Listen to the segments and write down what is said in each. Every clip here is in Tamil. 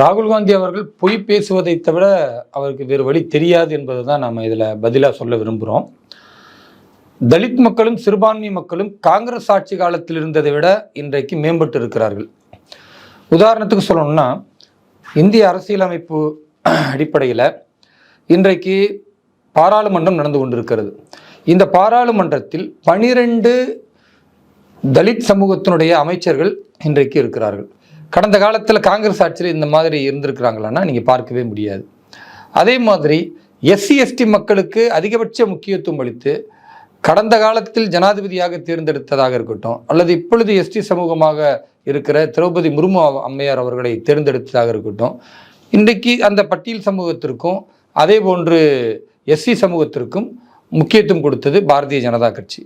ராகுல் காந்தி அவர்கள் பொய் பேசுவதை தவிர அவருக்கு வேறு வழி தெரியாது என்பது தான் நாம் இதில் பதிலாக சொல்ல விரும்புகிறோம் தலித் மக்களும் சிறுபான்மை மக்களும் காங்கிரஸ் ஆட்சி காலத்தில் இருந்ததை விட இன்றைக்கு மேம்பட்டு இருக்கிறார்கள். உதாரணத்துக்கு சொல்லணும்னா இந்திய அரசியலமைப்பு அடிப்படையில் இன்றைக்கு பாராளுமன்றம் நடந்து கொண்டிருக்கிறது. இந்த பாராளுமன்றத்தில் பனிரெண்டு தலித் சமூகத்தினுடைய அமைச்சர்கள் இன்றைக்கு இருக்கிறார்கள். கடந்த காலத்தில் காங்கிரஸ் ஆட்சியில் இந்த மாதிரி இருந்திருக்கிறாங்களான்னா நீங்கள் பார்க்கவே முடியாது. அதே மாதிரி எஸ்சி எஸ்டி மக்களுக்கு அதிகபட்ச முக்கியத்துவம் அளித்து கடந்த காலத்தில் ஜனாதிபதியாக தேர்ந்தெடுத்ததாக இருக்கட்டும் அல்லது இப்பொழுது எஸ்டி சமூகமாக இருக்கிற திரௌபதி முர்மு அம்மையார் அவர்களை தேர்ந்தெடுத்ததாக இருக்கட்டும் இன்றைக்கு அந்த பட்டியல் சமூகத்திற்கும் அதே போன்று எஸ்சி சமூகத்திற்கும் முக்கியத்துவம் கொடுத்தது பாரதிய ஜனதா கட்சி.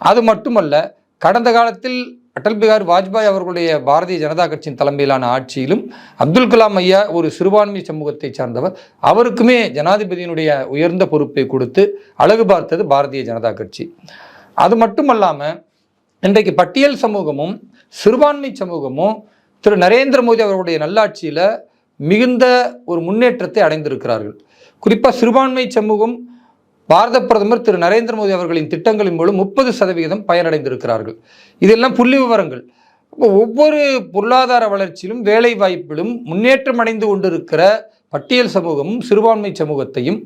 அது மட்டுமல்ல கடந்த காலத்தில் அடல் பிகாரி வாஜ்பாய் அவர்களுடைய பாரதிய ஜனதா கட்சியின் தலைமையிலான ஆட்சியிலும் அப்துல் கலாம் ஐயா ஒரு சிறுபான்மை சமூகத்தை சார்ந்தவர். அவருக்குமே ஜனாதிபதியினுடைய உயர்ந்த பொறுப்பை கொடுத்து அழகு பார்த்தது பாரதிய ஜனதா கட்சி. அது மட்டுமல்லாமல் இன்றைக்கு பட்டியல் சமூகமும் சிறுபான்மை சமூகமும் திரு நரேந்திர மோடி அவர்களுடைய நல்லாட்சியில் மிகுந்த ஒரு முன்னேற்றத்தை அடைந்திருக்கிறார்கள். குறிப்பாக சிறுபான்மை சமூகம் பாரத பிரதமர் திரு நரேந்திர மோடி அவர்களின் திட்டங்களின் மூலம் முப்பது சதவிகிதம் பயனடைந்திருக்கிறார்கள். இதெல்லாம் புள்ளி விவரங்கள். ஒவ்வொரு பொருளாதார வளர்ச்சியிலும் வேலை வாய்ப்பிலும் முன்னேற்றம் அடைந்து கொண்டிருக்கிற பட்டியல் சமூகமும் சிறுபான்மை சமூகத்தையும்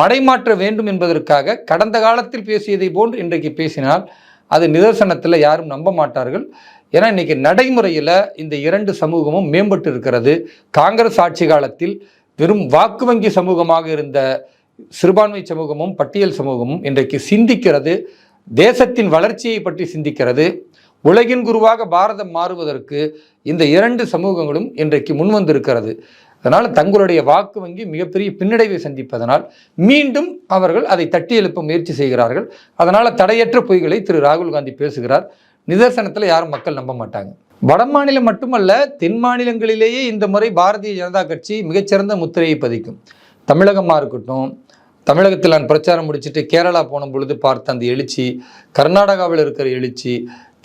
மடைமாற்ற வேண்டும் என்பதற்காக கடந்த காலத்தில் பேசியதை போன்று இன்றைக்கு பேசினால் அது நிதர்சனத்தில் யாரும் நம்ப மாட்டார்கள். ஏன்னா இன்றைக்கி நடைமுறையில் இந்த இரண்டு சமூகமும் மேம்பட்டு இருக்கிறது. காங்கிரஸ் ஆட்சி காலத்தில் வெறும் வாக்கு வங்கி சமூகமாக இருந்த சிறுபான்மை சமூகமும் பட்டியல் சமூகமும் இன்றைக்கு சிந்திக்கிறது. தேசத்தின் வளர்ச்சியை பற்றி சிந்திக்கிறது. உலகின் குருவாக பாரதம் மாறுவதற்கு இந்த இரண்டு சமூகங்களும் இன்றைக்கு முன்வந்திருக்கிறது. அதனால் தங்களுடைய வாக்கு வங்கி மிகப்பெரிய பின்னடைவை சந்திப்பதனால் மீண்டும் அவர்கள் அதை தட்டி எழுப்ப முயற்சி செய்கிறார்கள். அதனால் தடையற்ற பொய்களை திரு ராகுல் காந்தி பேசுகிறார். நிதர்சனத்தில் யாரும் மக்கள் நம்ப மாட்டாங்க. வட மாநிலம் மட்டுமல்ல தென் மாநிலங்களிலேயே இந்த முறை பாரதிய ஜனதா கட்சி மிகச்சிறந்த முத்திரையை பதிக்கும். தமிழகமாக இருக்கட்டும் தமிழகத்தில் நான் பிரச்சாரம் முடிச்சுட்டு கேரளா போன பொழுது பார்த்த அந்த எழுச்சி கர்நாடகாவில் இருக்கிற எழுச்சி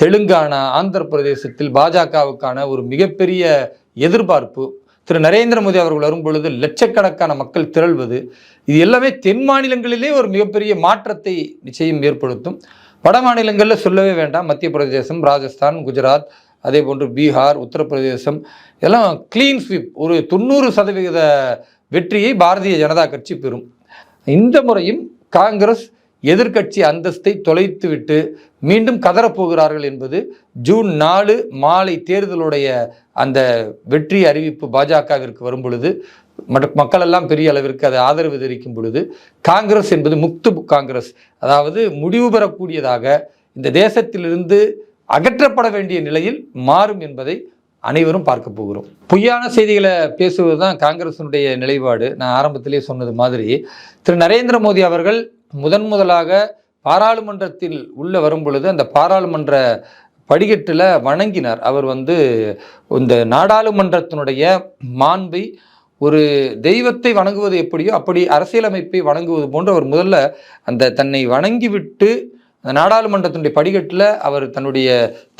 தெலுங்கானா ஆந்திர பிரதேசத்தில் பாஜகவுக்கான ஒரு மிகப்பெரிய எதிர்பார்ப்பு. திரு. நரேந்திர மோடி அவர்கள் வரும்பொழுது லட்சக்கணக்கான மக்கள் திரள்வது இது எல்லாமே தென் மாநிலங்களிலே ஒரு மிகப்பெரிய மாற்றத்தை நிச்சயம் ஏற்படுத்தும். வட மாநிலங்களில் சொல்லவே வேண்டாம். மத்திய பிரதேசம் ராஜஸ்தான் குஜராத் அதே போன்று பீகார் உத்தரப்பிரதேசம் எல்லாம் கிளீன் ஸ்வீப் ஒரு தொண்ணூறு சதவிகித வெற்றியை பாரதிய ஜனதா கட்சி பெறும். இந்த முறையும் காங்கிரஸ் எதிர்க்கட்சி அந்தஸ்தை தொலைத்துவிட்டு மீண்டும் கதறப்போகிறார்கள் என்பது ஜூன் நாலு மாலை தேர்தலுடைய அந்த வெற்றி அறிவிப்பு பாஜகவிற்கு வரும் பொழுது மற்ற மக்களெல்லாம் பெரிய அளவிற்கு அதை ஆதரவு தெரிவிக்கும் பொழுது காங்கிரஸ் என்பது முக்து காங்கிரஸ் அதாவது முடிவு பெறக்கூடியதாக இந்த தேசத்திலிருந்து அகற்றப்பட வேண்டிய நிலையில் மாறும் என்பதை அனைவரும் பார்க்க போகிறோம். பொய்யான செய்திகளை பேசுவது தான் காங்கிரசினுடைய நிலைப்பாடு. நான் ஆரம்பத்திலே சொன்னது மாதிரி திரு. நரேந்திர மோடி அவர்கள் முதன் முதலாக பாராளுமன்றத்தில் உள்ளே வரும் பொழுது அந்த பாராளுமன்ற படிக்கட்டில் வணங்கினார். அவர் வந்து இந்த நாடாளுமன்றத்தினுடைய மாண்பை ஒரு தெய்வத்தை வணங்குவது எப்படியோ அப்படி அரசியலமைப்பை வணங்குவது போன்று அவர் முதல்ல அந்த தன்னை வணங்கிவிட்டு நாடாளுமன்றத்தினுடைய படிக்கட்டில் அவர் தன்னுடைய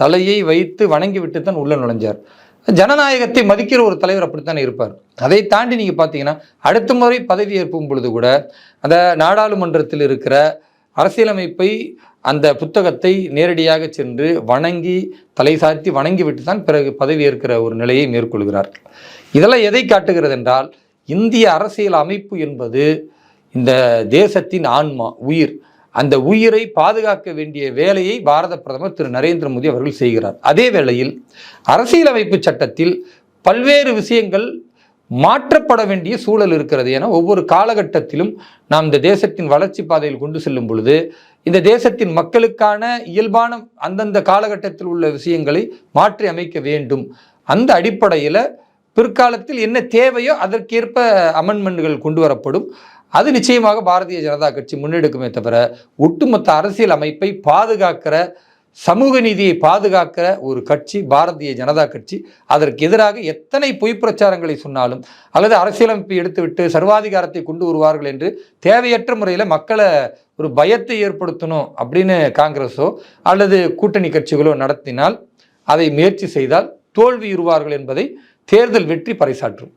தலையை வைத்து வணங்கிவிட்டு தான் உள்ள நுழைஞ்சார். ஜனநாயகத்தை மதிக்கிற ஒரு தலைவர் அப்படித்தானே இருப்பார். அதை தாண்டி நீங்கள் பார்த்தீங்கன்னா அடுத்த முறை பதவி ஏற்பும் பொழுது கூட அந்த நாடாளுமன்றத்தில் இருக்கிற அரசியலமைப்பை அந்த புத்தகத்தை நேரடியாக சென்று வணங்கி தலை சாத்தி வணங்கிவிட்டு தான் பிறகு பதவி ஏற்கிற ஒரு நிலையை மேற்கொள்கிறார். இதெல்லாம் எதை காட்டுகிறது என்றால் இந்திய அரசியல் அமைப்பு என்பது இந்த தேசத்தின் ஆன்மா உயிர். அந்த உயிரை பாதுகாக்க வேண்டிய வேலையை பாரத பிரதமர் திரு நரேந்திர மோடி அவர்கள் செய்கிறார். அதே வேளையில் அரசியலமைப்பு சட்டத்தில் பல்வேறு விஷயங்கள் மாற்றப்பட வேண்டிய சூழல் இருக்கிறது என ஒவ்வொரு காலகட்டத்திலும் நாம் இந்த தேசத்தின் வளர்ச்சி பாதையில் கொண்டு செல்லும் பொழுது இந்த தேசத்தின் மக்களுக்கான இயல்பான அந்தந்த காலகட்டத்தில் உள்ள விஷயங்களை மாற்றி அமைக்க வேண்டும். அந்த அடிப்படையில் பிற்காலத்தில் என்ன தேவையோ அதற்கேற்ப அமெண்ட்மெண்ட்கள் கொண்டு வரப்படும் அது நிச்சயமாக பாரதிய ஜனதா கட்சி முன்னெடுக்குமே தவிர ஒட்டுமொத்த அரசியல் அமைப்பை பாதுகாக்கிற சமூக நீதியை பாதுகாக்கிற ஒரு கட்சி பாரதிய ஜனதா கட்சி. அதற்கு எதிராக எத்தனை பொய் பிரச்சாரங்களை சொன்னாலும் அல்லது அரசியலமைப்பை எடுத்துவிட்டு சர்வாதிகாரத்தை கொண்டு வருவார்கள் என்று தேவையற்ற முறையில் மக்களை ஒரு பயத்தை ஏற்படுத்தணும் அப்படின்னு காங்கிரஸோ அல்லது கூட்டணி கட்சிகளோ நடத்தினால் அதை முயற்சி செய்தால் தோல்வியுறுவார்கள் என்பதை தேர்தல் வெற்றி பறைசாற்றும்.